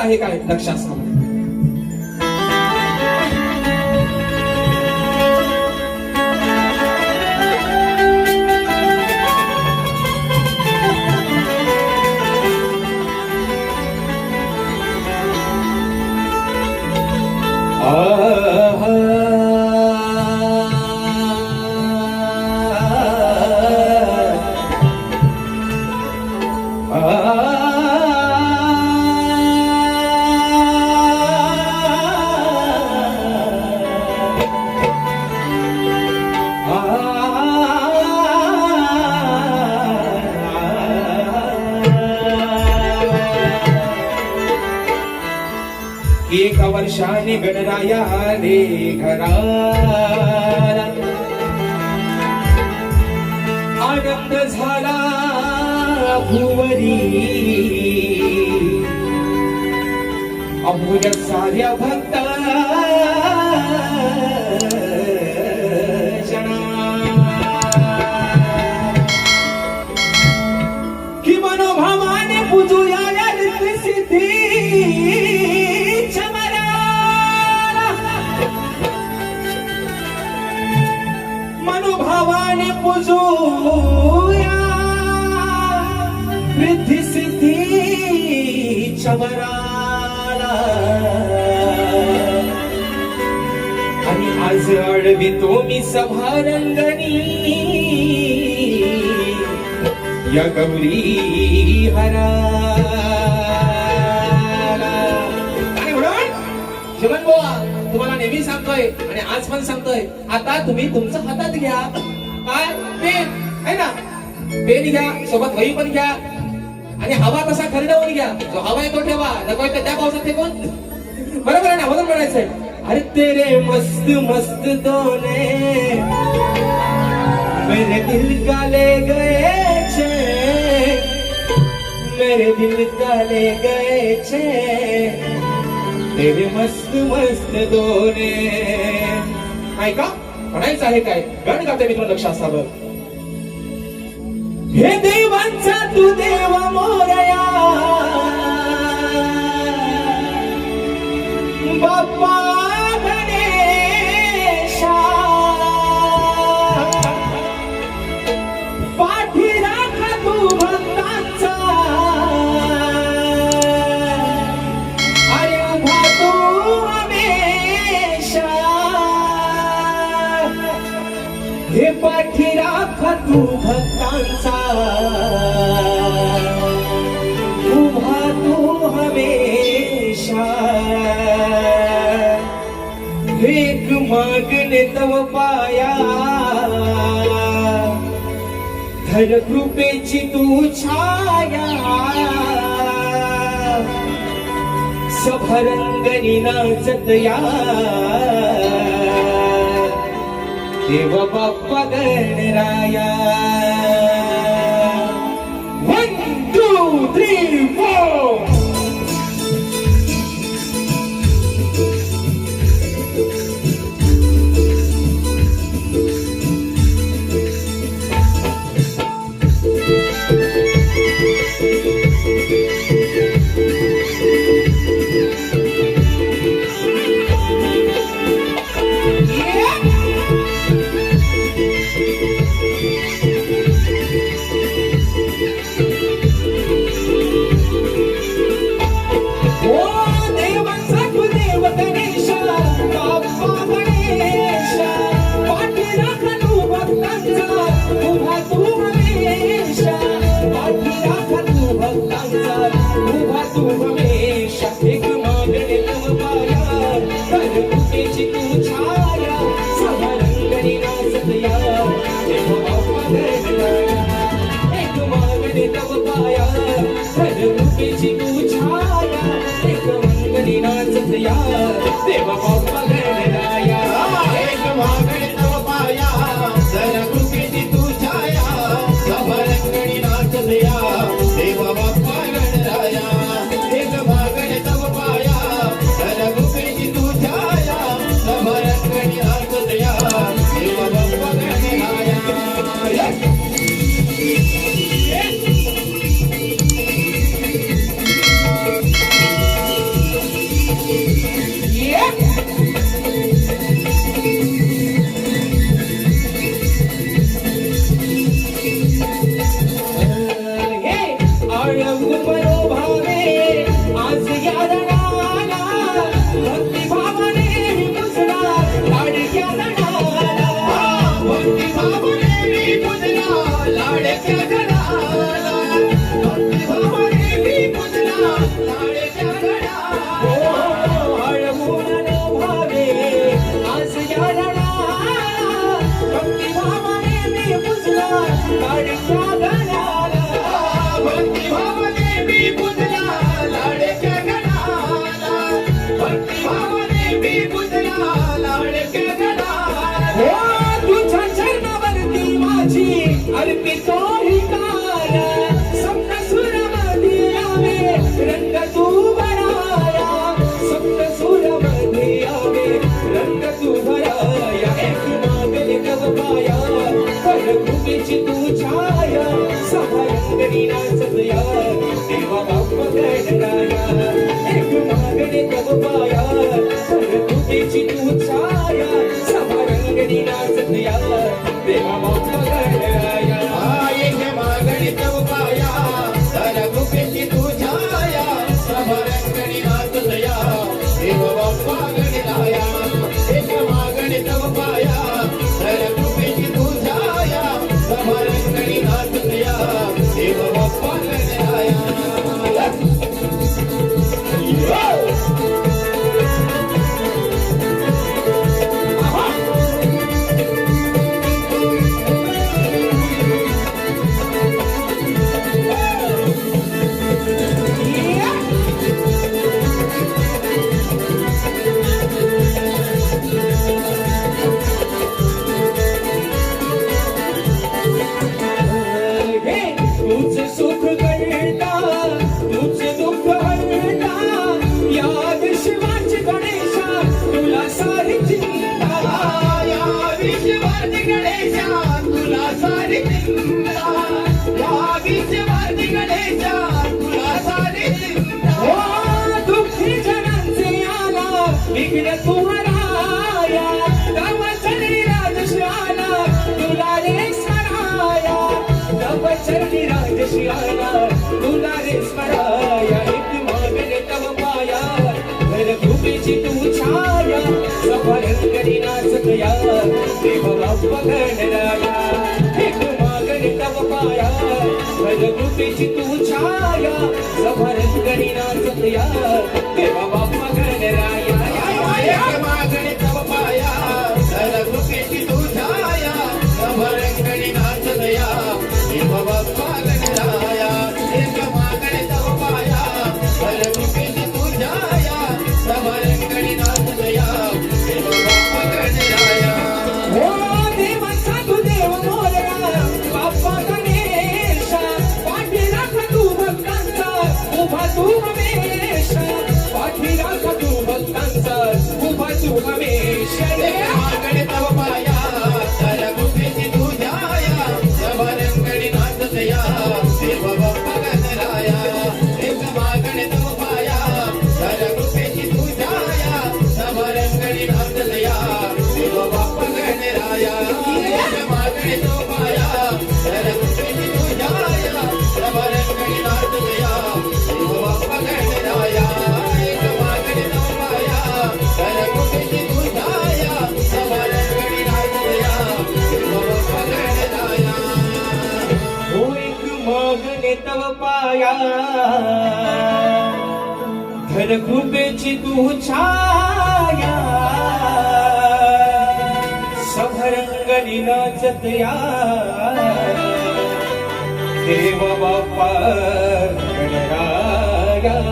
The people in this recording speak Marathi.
आहे काय लक्षात ठेवा. एका वर्षाने गणराया रे घरा आनंद झाला भुवरी। अमूल्य साऱ्या भक्ता आणि आज अडवितो मी सभा रंगणी या गौरी हरा. काय बोवा तुम्हाला नेहमी सांगतोय आणि आज पण सांगतोय आता तुम्ही तुमचं हातात घ्या. काय? पेन आहे ना? पेन घ्या सोबत वही पण घ्या. आणि हवा तसा खरडवून घ्या. जो हवा आहे तो ठेवा. नको आहे तर त्या पावसात ते कोण? बरोबर आहे ना? बरोबर म्हणायचंय. अरे तेरे मस्त मस्त दोने। मेरे दिल का ले गए छे। मेरे दिल का ले गए छे। तेरे मस्त मस्त दोने। ऐका म्हणायचं आहे काय? गण गाते मित्र लक्ष असावं हे देवांचा तू देवा मोरया. तू भक्तांचा उभा तू हमेशा। मागणे तव पाया। धर कृपेची तू छाया। सभरंगणी नाचत या। देव बाप्पा Ganaraya Hey, come on, get it, come on, boy. स्मराया एक मागणे तव तू छाया सफरन करी नाचतया देव बाप्पा एक मागणे तव माया घर भूमीची तू छाया सफरन करी नाचतया घनकुपेची तू छाया सभरंगणी नाचतया देवा बाप्पा गणराया।